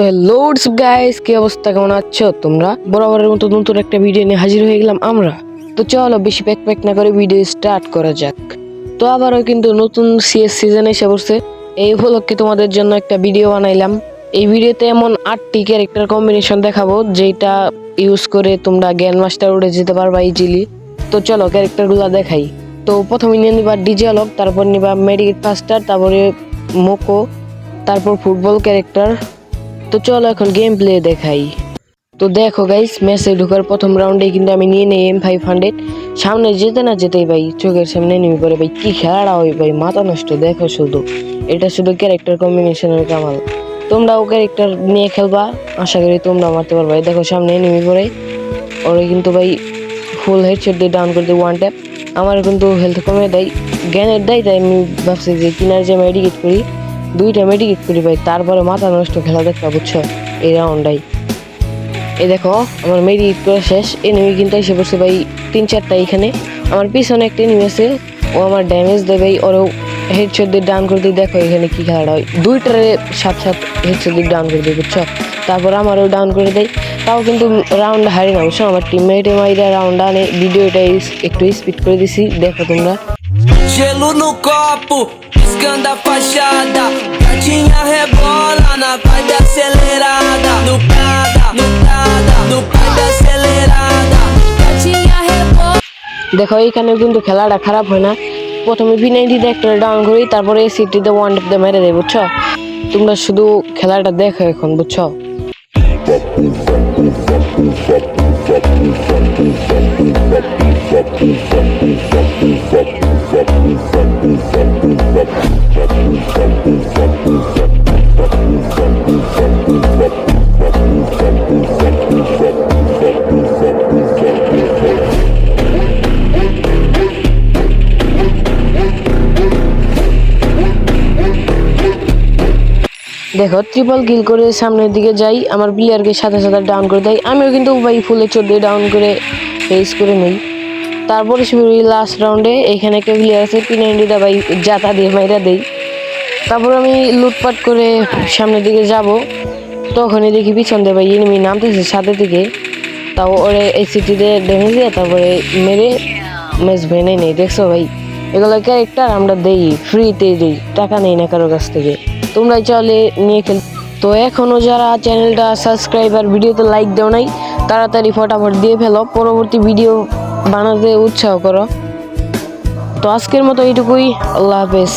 তো loads guys কি অবস্থা? কেমন আছো? তোমরা? বরাবরের মতো নতুন একটা ভিডিও নিয়ে হাজির হয়ে গেলাম আমরা। তো চলো, বেশি প্যাক প্যাক না করে ভিডিও স্টার্ট করা যাক। তো আবারও কিন্তু নতুন সিএস সিজন এসে পড়ছে। এই উপলক্ষে তোমাদের জন্য একটা ভিডিও বানাইলাম। এই ভিডিওতে এমন আটটি ক্যারেক্টার কম্বিনেশন দেখাবো যেটা ইউজ করে তোমরা জ্ঞান মাস্টার উড়ে যেতে পারবা ইজিলি তো চলো ক্যারেক্টারগুলো দেখাই। তো প্রথমে নিয়ে নিবা ডিজে আলক তারপর নিবা মেডিকেট ফাস্টার তারপরে মোকো তারপর ফুটবল ক্যারেক্টার তো চলো এখন গেম প্লে দেখাই। তো দেখো গাইস ম্যাচে ঢোকার প্রথম রাউন্ডে কিন্তু আমি নিয়ে নেই এম ফাইভ হান্ড্রেড সামনে যেতে না যেতেই ভাই, চোখের সামনে নেমে পড়ে ভাই, কি খেলাটা হয় ভাই, মাথা নষ্ট, দেখো শুধু। এটা শুধু ক্যারেক্টার কম্বিনেশনের কামাল। তোমরাও ক্যারেক্টার নিয়ে খেলবা, আশা করি তোমরা মারতে পারবা। দেখো সামনে নেমে পড়ে। ওরা কিন্তু ভাই ফুল হেড হেডশট দিয়ে ডাউন করে দিয়ে ওয়ান ট্যাপ আমার কিন্তু হেলথ কমে দেয় জ্ঞানের দেয়, তাই আমি ভাবছি যে কিনার যে আমি মেডিকেট করি। দুইটা মেডিকেট করি ভাই তারপরে মাথা নষ্ট খেলা দেখা বুঝছ? এই রাউন্ডটাই এই দেখো, আমার মেডিকেট করে শেষ এনিমি কিন্তু এসে পড়ছে ভাই তিন চারটা এখানে। আমার পিছনে একটা এনিমি আছে, ও আমার ড্যামেজ দেবে ওরও হেডশট দিয়ে ডাউন করে দিয়ে দেখো এখানে কি খেলাটা হয়। দুইটারে সাত সাত হেডশট দিয়ে ডাউন করে দিই, বুঝছ? তারপর আমারও ডাউন করে দেয়। তাও কিন্তু রাউন্ড হারি না, বুঝছ? আমার টিমমেটে মাইরা রাউন্ড আনে ভিডিওটা একটু স্পিড করে দিছি, দেখো তোমরা। Gelo no copo, piscando a fachada. Gatinha rebola na vibe acelerada. No Prada, no vibe acelerada. Gatinha rebola. দেখো এইখানে কিন্তু খেলাটা খারাপ হয় না প্রথমে ভি নাইনটিতে একটা ডাউন করি তারপরে এই সিটিতে ওয়ান ট্যাপ দিয়ে মেরে দেয় বুঝছ তোমরা শুধু খেলাটা দেখো এখন বুঝছ দেখো ট্রিপল কিল করে সামনের দিকে যাই, আমার প্লেয়ারকে সাথে সাথে ডাউন করে দেয়। আমিও কিন্তু ভাই ফুলে চোর দিয়ে ডাউন করে ফেস করে নিই। তারপরে শুরু লাস্ট রাউন্ডে এখানে একটা প্লেয়ার আছে পি নাইনটিটা ভাই জাতা দিয়ে মাইরা দেই। তারপর আমি লুটপাট করে সামনের দিকে যাব। তখনই দেখি পিছন দিয়ে ভাই এনিমি নামতেছে সাথে দিকে। তাও ওরে এই সিটিতে ড্যামেজ দিয়ে তারপরে মেরে ম্যাচ ভেনে নেই। দেখছ ভাই? এগুলো ক্যারেক্টার আমরা দেই ফ্রিতে দিই, টাকা নেই না কারোর কাছ থেকে। তোমরা চলে নিয়ে খেল তো এখনও যারা চ্যানেলটা সাবস্ক্রাইব আর ভিডিওতে লাইক দেও নাই, তাড়াতাড়ি ফটাফট দিয়ে ফেলো। পরবর্তী ভিডিও বানাতে উৎসাহ করো। তো আজকের মতো এইটুকুই। আল্লাহ হাফেজ।